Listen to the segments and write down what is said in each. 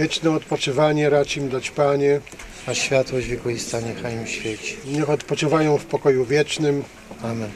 Wieczne odpoczywanie racz im dać Panie. a światłość wiekuista niechaj im świeci. Niech odpoczywają w pokoju wiecznym. Amen.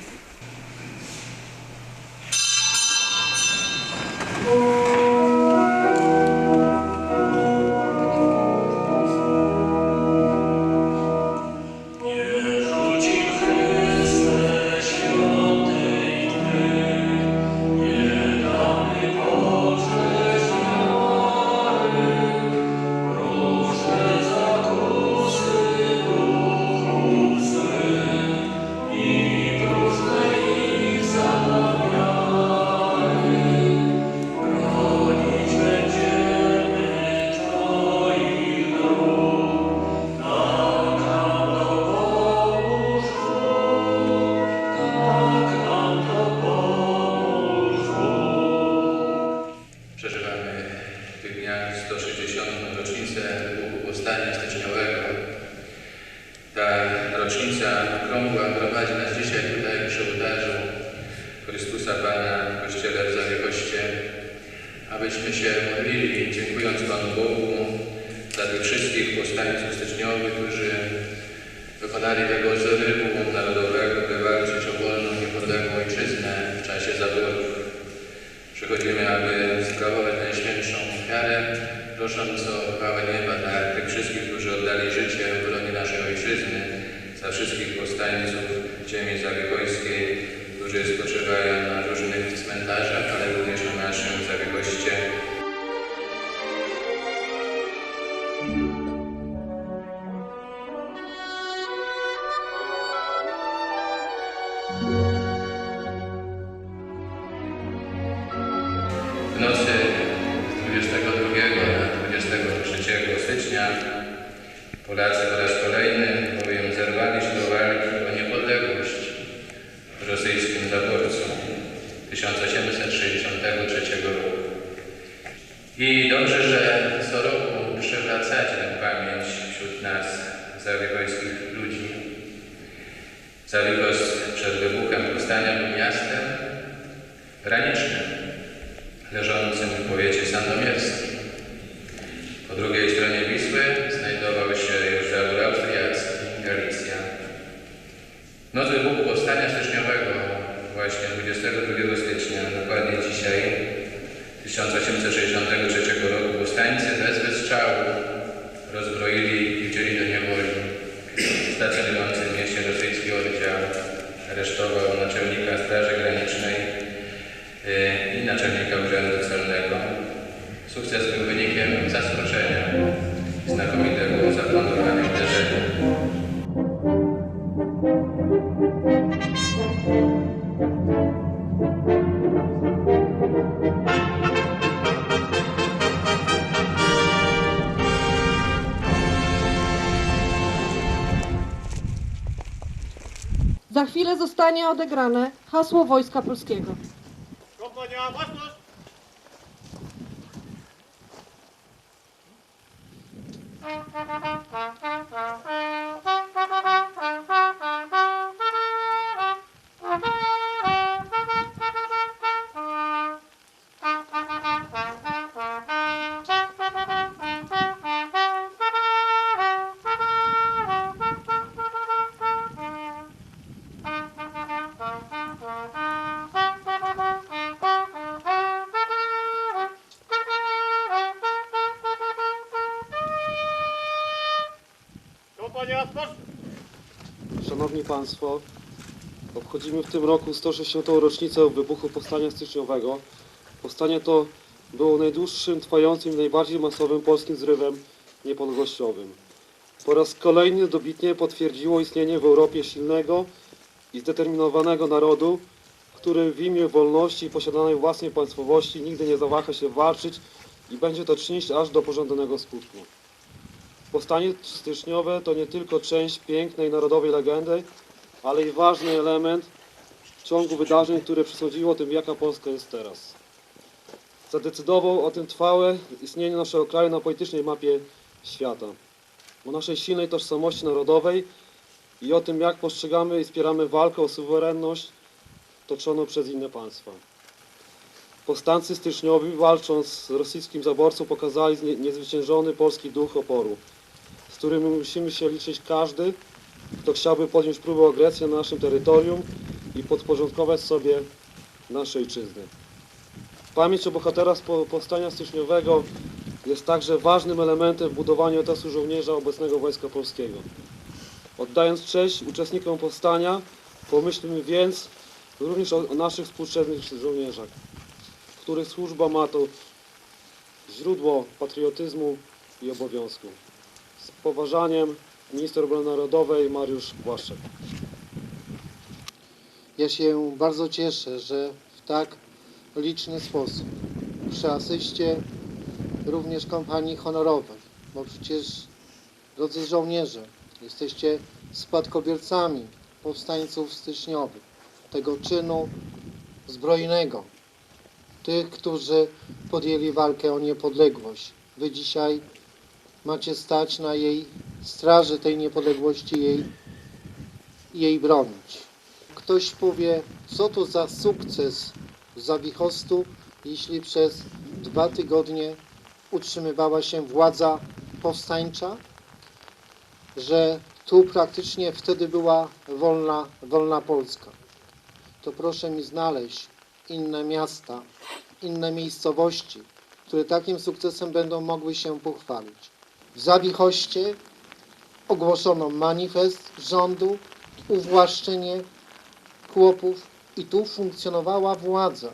Ofiarę, prosząc o chwałę nieba dla tych wszystkich, którzy oddali życie w obronie naszej Ojczyzny, za wszystkich powstańców ziemi zawiechojskiej, którzy spoczywają na różnych cmentarzach, ale również na naszym zawiechoście. Zawichos przed wybuchem powstania był miastem granicznym leżącym w powiecie sandomierskim. Po drugiej stronie Wisły znajdował się już zabór austriacki, Galicja. Noc wybuchu Powstania Styczniowego, właśnie 22 stycznia, dokładnie dzisiaj, 1863 roku, powstańcy bez wystrzału rozbroili Aresztował naczelnika Straży Granicznej y, i naczelnika Urzędu Celnego. Sukces był wynikiem zaskoczenia, znakomitego zaplanowania uderzenia. Chwilę zostanie odegrane hasło Wojska Polskiego. Kompania! Szanowni Państwo, obchodzimy w tym roku 160. rocznicę wybuchu Powstania Styczniowego. Powstanie to było najdłuższym, trwającym i najbardziej masowym polskim zrywem niepodległościowym. Po raz kolejny dobitnie potwierdziło istnienie w Europie silnego i zdeterminowanego narodu, który w imię wolności i posiadanej własnej państwowości nigdy nie zawaha się walczyć i będzie to czynić aż do pożądanego skutku. Powstanie styczniowe to nie tylko część pięknej narodowej legendy, ale i ważny element ciągu wydarzeń, które przesądziło o tym, jaka Polska jest teraz. Zadecydował o tym trwałe istnienie naszego kraju na politycznej mapie świata, o naszej silnej tożsamości narodowej i o tym, jak postrzegamy i wspieramy walkę o suwerenność toczoną przez inne państwa. Powstańcy styczniowi, walcząc z rosyjskim zaborcą, pokazali nie- niezwyciężony polski duch oporu, z którym musimy się liczyć każdy, kto chciałby podjąć próbę agresji na naszym terytorium i podporządkować sobie naszej ojczyzny. Pamięć o bohaterach powstania styczniowego jest także ważnym elementem w budowaniu etasu żołnierza obecnego Wojska Polskiego. Oddając cześć uczestnikom powstania, pomyślmy więc również o naszych współczesnych żołnierzach, których służba ma to źródło patriotyzmu i obowiązku. Z poważaniem, minister obrony narodowej Mariusz Błaszczak. Ja się bardzo cieszę, że w tak liczny sposób przy asyście również kompanii honorowej, bo przecież, drodzy żołnierze, jesteście spadkobiercami powstańców styczniowych, tego czynu zbrojnego, tych, którzy podjęli walkę o niepodległość. Wy dzisiaj macie stać na jej straży tej niepodległości, jej, jej bronić. Ktoś powie, co to za sukces Zawichostu, jeśli przez dwa tygodnie utrzymywała się władza powstańcza, że tu praktycznie wtedy była wolna, wolna Polska. To proszę mi znaleźć inne miasta, inne miejscowości, które takim sukcesem będą mogły się pochwalić. W Zawichoście ogłoszono manifest rządu, uwłaszczenie chłopów i tu funkcjonowała władza.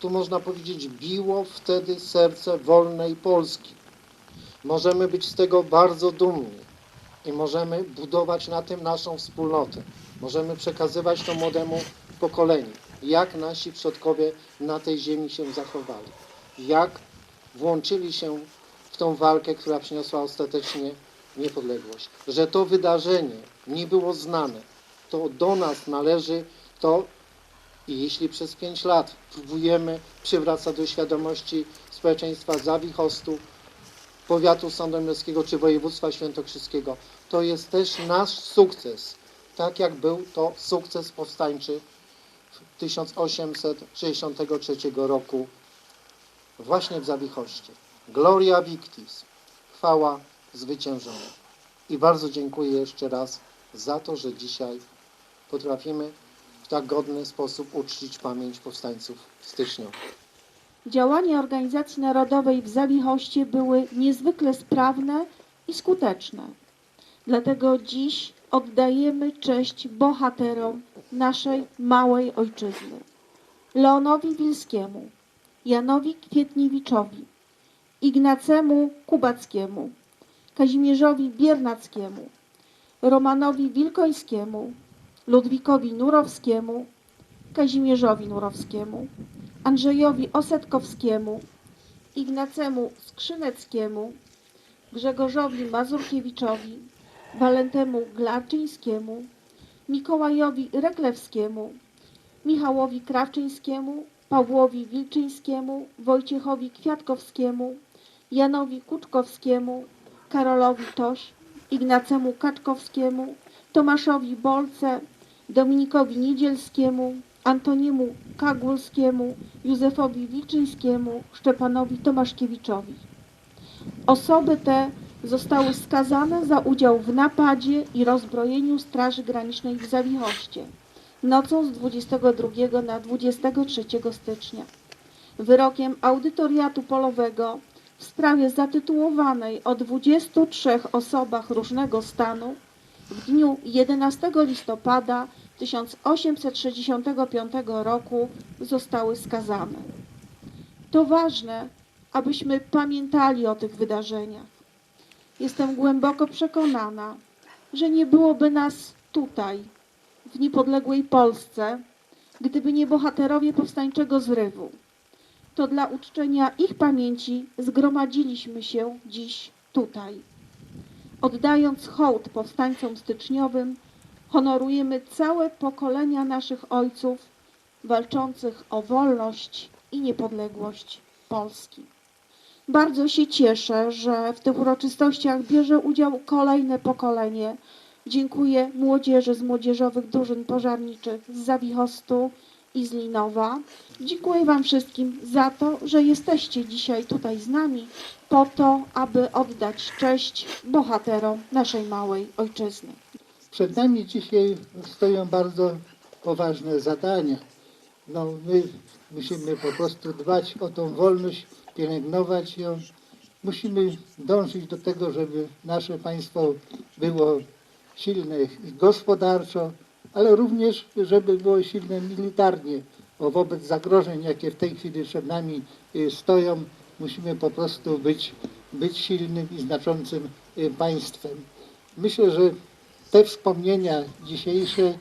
Tu można powiedzieć biło wtedy serce wolnej Polski. Możemy być z tego bardzo dumni i możemy budować na tym naszą wspólnotę. Możemy przekazywać to młodemu pokoleniu, jak nasi przodkowie na tej ziemi się zachowali, jak włączyli się w tą walkę, która przyniosła ostatecznie niepodległość. Że to wydarzenie nie było znane, to do nas należy to i jeśli przez pięć lat próbujemy przywracać do świadomości społeczeństwa Zawichostu, powiatu sandomierskiego czy województwa świętokrzyskiego, to jest też nasz sukces, tak jak był to sukces powstańczy w 1863 roku właśnie w Zawichoście. Gloria Victis, chwała zwyciężonej. I bardzo dziękuję jeszcze raz za to, że dzisiaj potrafimy w tak godny sposób uczcić pamięć powstańców styczniowych. Działania Organizacji Narodowej w Zawichoście były niezwykle sprawne i skuteczne. Dlatego dziś oddajemy cześć bohaterom naszej małej ojczyzny. Leonowi Wilskiemu, Janowi Kwietniewiczowi, Ignacemu Kubackiemu, Kazimierzowi Biernackiemu, Romanowi Wilkońskiemu, Ludwikowi Nurowskiemu, Kazimierzowi Nurowskiemu, Andrzejowi Osetkowskiemu, Ignacemu Skrzyneckiemu, Grzegorzowi Mazurkiewiczowi, Walentemu Glarczyńskiemu, Mikołajowi Reklewskiemu, Michałowi Krawczyńskiemu, Pawłowi Wilczyńskiemu, Wojciechowi Kwiatkowskiemu, Janowi Kuczkowskiemu, Karolowi Toś, Ignacemu Kaczkowskiemu, Tomaszowi Bolce, Dominikowi Niedzielskiemu, Antoniemu Kagulskiemu, Józefowi Wilczyńskiemu, Szczepanowi Tomaszkiewiczowi. Osoby te zostały skazane za udział w napadzie i rozbrojeniu Straży Granicznej w Zawichoście nocą z 22 na 23 stycznia. Wyrokiem audytoriatu polowego w sprawie zatytułowanej o 23 osobach różnego stanu w dniu 11 listopada 1865 roku zostały skazane. To ważne, abyśmy pamiętali o tych wydarzeniach. Jestem głęboko przekonana, że nie byłoby nas tutaj, w niepodległej Polsce, gdyby nie bohaterowie powstańczego zrywu. To dla uczczenia ich pamięci zgromadziliśmy się dziś tutaj. Oddając hołd powstańcom styczniowym, honorujemy całe pokolenia naszych ojców walczących o wolność i niepodległość Polski. Bardzo się cieszę, że w tych uroczystościach bierze udział kolejne pokolenie. Dziękuję młodzieży z młodzieżowych drużyn pożarniczych z Zawichostu i z Linowa. Dziękuję Wam wszystkim za to, że jesteście dzisiaj tutaj z nami po to, aby oddać cześć bohaterom naszej małej ojczyzny. Przed nami dzisiaj stoją bardzo poważne zadania. No, my musimy po prostu dbać o tą wolność, pielęgnować ją. Musimy dążyć do tego, żeby nasze państwo było silne gospodarczo, ale również, żeby było silne militarnie. Bo wobec zagrożeń, jakie w tej chwili przed nami y, stoją, musimy po prostu być, być silnym i znaczącym y, państwem. Myślę, że te wspomnienia dzisiejsze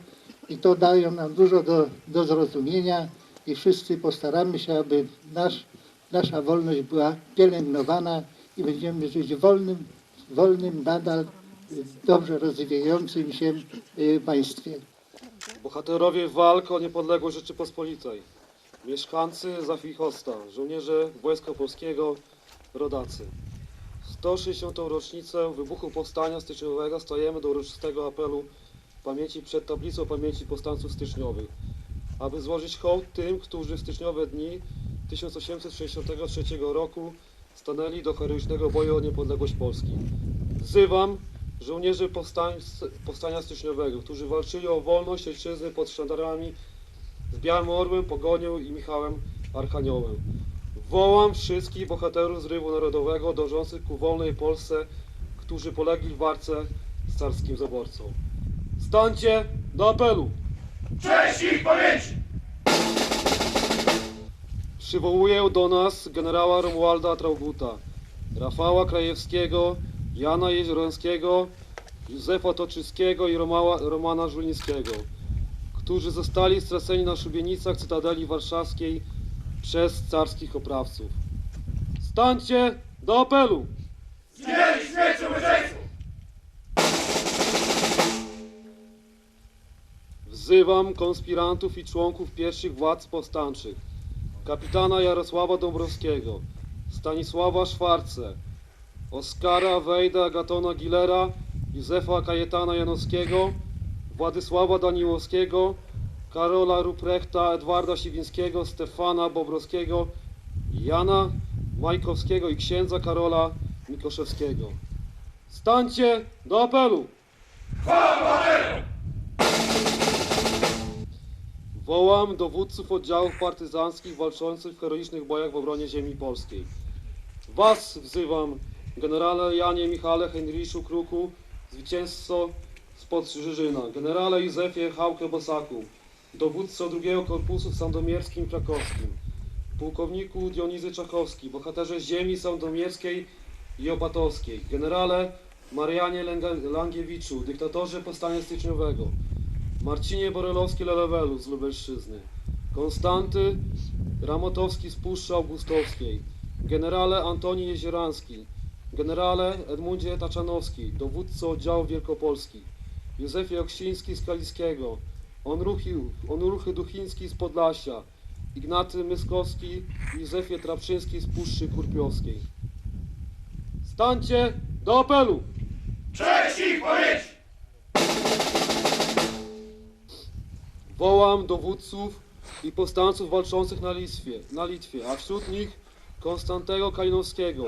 i to dają nam dużo do, do zrozumienia i wszyscy postaramy się, aby nasz, nasza wolność była pielęgnowana i będziemy żyć wolnym, wolnym nadal y, dobrze rozwijającym się państwie. Bohaterowie walk o niepodległość Rzeczypospolitej. Mieszkańcy Zafichosta, żołnierze Wojska Polskiego, rodacy. W 160. rocznicę wybuchu Powstania Styczniowego stajemy do uroczystego apelu pamięci przed tablicą pamięci powstańców styczniowych, aby złożyć hołd tym, którzy w styczniowe dni 1863 roku stanęli do heroicznego boju o niepodległość Polski. Wzywam żołnierzy powstań, powstania styczniowego, którzy walczyli o wolność ojczyzny pod sztandarami z Białym Orłem, Pogonią i Michałem Archaniołem. Wołam wszystkich bohaterów zrywu narodowego dążących ku wolnej Polsce, którzy polegli w walce z carskim zaborcą. Stańcie do apelu! Cześć ich pamięci! Przywołuję do nas generała Romualda Trauguta, Rafała Krajewskiego, Jana Jeziorowskiego, Józefa Toczyskiego i Romała, Romana Żulińskiego, którzy zostali straceni na szubienicach Cytadeli Warszawskiej przez carskich oprawców. Stańcie do apelu! Zginęli śmiercią męczeństwu! Wzywam konspirantów i członków pierwszych władz powstańczych, kapitana Jarosława Dąbrowskiego, Stanisława Szwarce, Oskara Wejda Gatona Gilera, Józefa Kajetana Janowskiego, Władysława Daniłowskiego, Karola Ruprechta, Edwarda Siwińskiego, Stefana Bobrowskiego, Jana Majkowskiego i księdza Karola Mikoszewskiego. Stańcie do apelu! Wołam dowódców oddziałów partyzanckich walczących w heroicznych bojach w obronie ziemi polskiej. Was wzywam, generale Janie Michale Henryszu Kruku, zwycięzco spod Żyżyna, generale Józefie Hałkę Bosaku, dowódco drugiego korpusu w Sandomierskim Krakowskim, pułkowniku Dionizy Czachowski, bohaterze ziemi sandomierskiej i opatowskiej, generale Marianie Langiewiczu, dyktatorze powstania styczniowego, Marcinie Borelowski-Lelewelu z Lubelszczyzny, Konstanty Ramotowski z Puszczy Augustowskiej, generale Antoni Jezioranski, generale Edmundzie Taczanowski, dowódco oddziału Wielkopolski, Józefie Oksiński z Kaliskiego, Onruchy, Onruchy Duchiński z Podlasia, Ignaty Myskowski i Józefie Trapczyński z Puszczy Kurpiowskiej. Stańcie do apelu! Cześć ich pamięci! Wołam dowódców i powstańców walczących na Litwie, na Litwie a wśród nich Konstantego Kalinowskiego,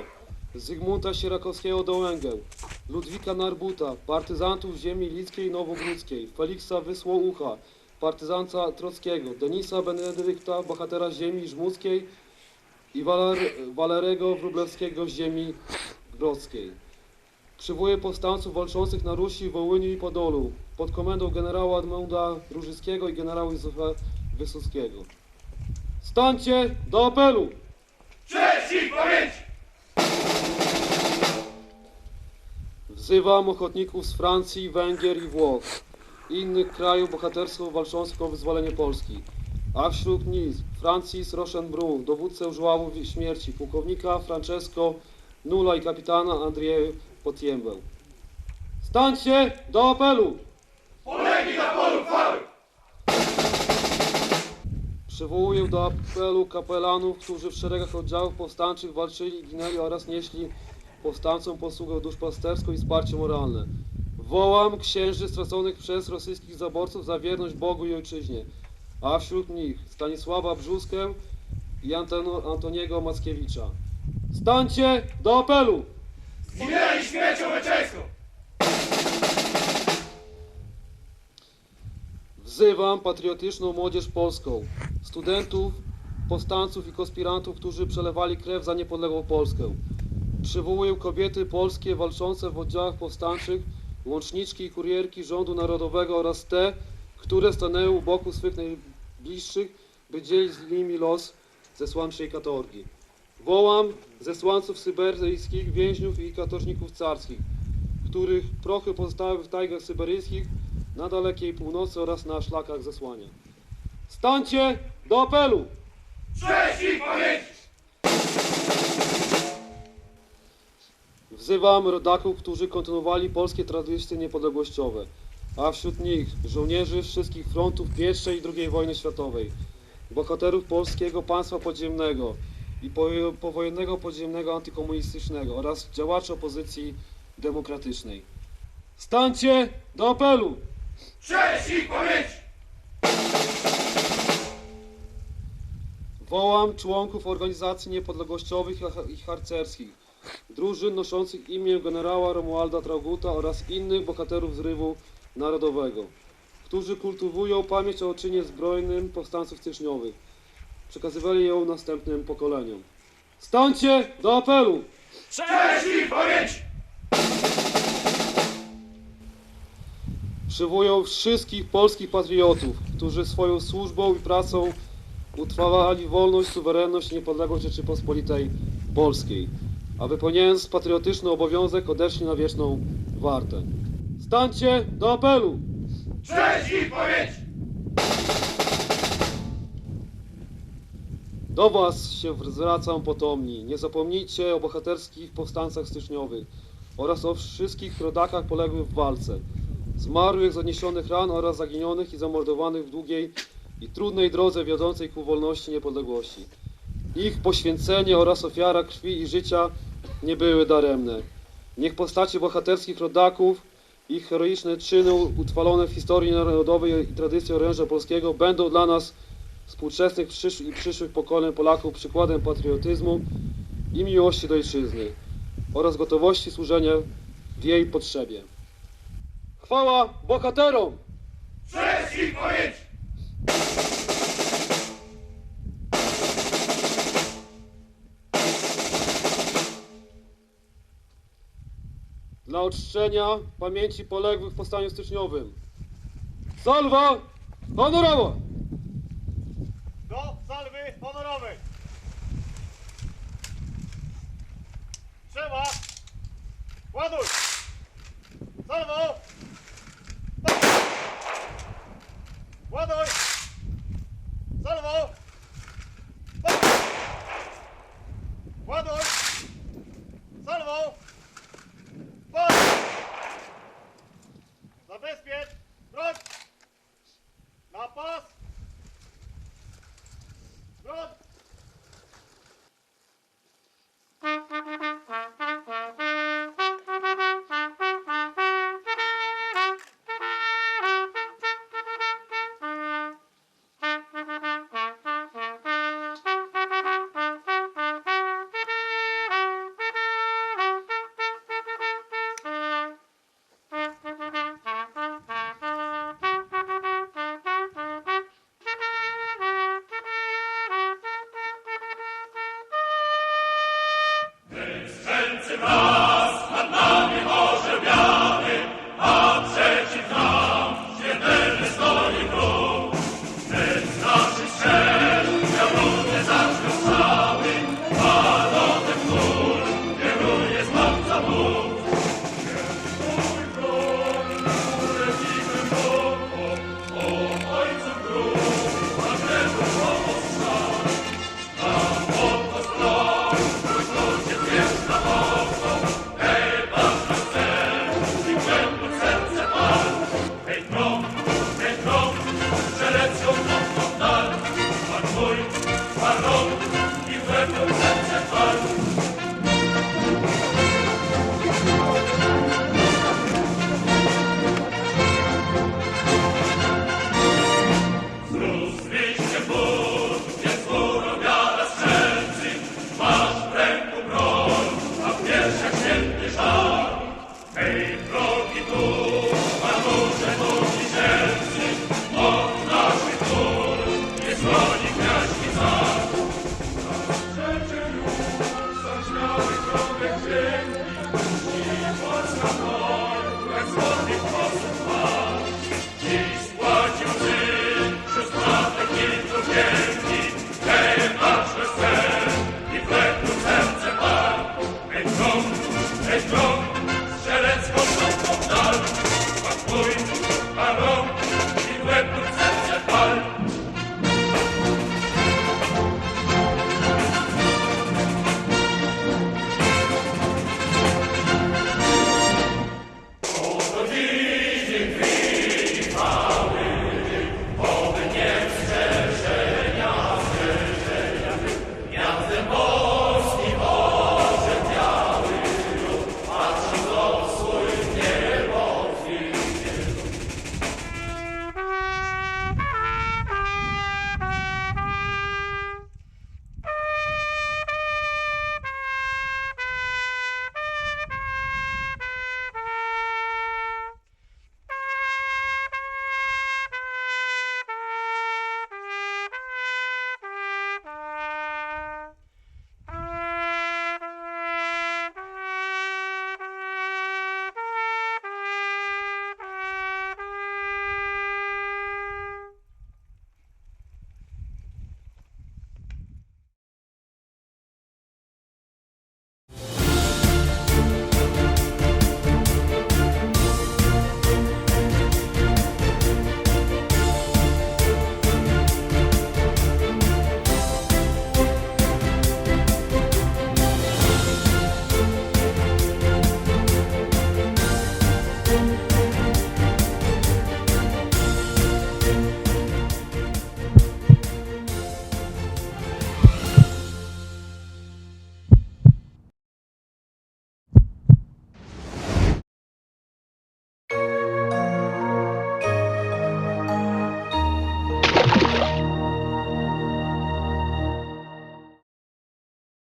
Zygmunta Sierakowskiego Dołęgę, Ludwika Narbuta, partyzantów ziemi litskiej i nowogródzkiej, Feliksa Wysłoucha, partyzanta Trockiego, Denisa Benedykta, bohatera ziemi żmudzkiej i Waler, Walerego Wróblewskiego z ziemi grodzkiej. Przywołuję powstańców walczących na Rusi, Wołyniu i Podolu pod komendą generała Edmunda Różyckiego i generała Józefa Wysockiego. Stańcie do apelu! Cześć ich pamięci! Wzywam ochotników z Francji, Węgier i Włoch i innych krajów bohatersko walczących o wyzwolenie Polski. A wśród nich Francis Rochenbrun, dowódcę żławów śmierci, pułkownika Francesco Nula i kapitana Andrzeja Potiembę. Stańcie do apelu! Polegli na polu chwały! Przywołuję do apelu kapelanów, którzy w szeregach oddziałów powstańczych walczyli, ginęli oraz nieśli powstańcom posługę duszpasterską i wsparcie moralne. Wołam księży straconych przez rosyjskich zaborców za wierność Bogu i Ojczyźnie. a wśród nich Stanisława Brzuskę i Antoniego Mackiewicza. Stańcie do apelu! Zginęli śmiercią męczeńską! Wzywam patriotyczną młodzież polską, studentów, powstańców i konspirantów, którzy przelewali krew za niepodległą Polskę. Przywołuję kobiety polskie walczące w oddziałach powstańczych, łączniczki i kurierki rządu narodowego oraz te, które stanęły u boku swych najbliższych, by dzielić z nimi los zesłańczej katorgi. Wołam zesłańców syberyjskich, więźniów i katorżników carskich, których prochy pozostały w tajgach syberyjskich, na dalekiej północy oraz na szlakach zesłania. Stańcie do apelu! Cześć ich pamięci! Wzywam rodaków, którzy kontynuowali polskie tradycje niepodległościowe, a wśród nich żołnierzy wszystkich frontów I i II wojny światowej, bohaterów polskiego państwa podziemnego i po- powojennego podziemnego antykomunistycznego oraz działaczy opozycji demokratycznej. Stańcie do apelu! Cześć ich pamięci! Wołam członków organizacji niepodległościowych i harcerskich, drużyn noszących imię generała Romualda Trauguta oraz innych bohaterów zrywu narodowego, którzy kultywują pamięć o czynie zbrojnym powstańców styczniowych. Przekazywali ją następnym pokoleniom. Stańcie do apelu! Cześć ich pamięci! Przywołują wszystkich polskich patriotów, którzy swoją służbą i pracą utrwalali wolność, suwerenność i niepodległość Rzeczypospolitej Polskiej, a wypełniając patriotyczny obowiązek odeszli na wieczną wartę. Stańcie do apelu! Cześć ich pamięci! Do Was się zwracam potomni. Nie zapomnijcie o bohaterskich powstańcach styczniowych oraz o wszystkich rodakach poległych w walce, zmarłych z odniesionych ran oraz zaginionych i zamordowanych w długiej i trudnej drodze wiodącej ku wolności i niepodległości. Ich poświęcenie oraz ofiara krwi i życia nie były daremne. Niech postacie bohaterskich rodaków, ich heroiczne czyny utrwalone w historii narodowej i tradycji oręża polskiego będą dla nas współczesnych przysz i przyszłych pokoleń Polaków przykładem patriotyzmu i miłości do ojczyzny oraz gotowości służenia w jej potrzebie. Chwała bohaterom! Cześć ich! Uczczenia pamięci poległych w powstaniu styczniowym. Salwa honorowa! Do salwy honorowej! Trzeba! Ładuj! Salwo! Ładuj! Salwo!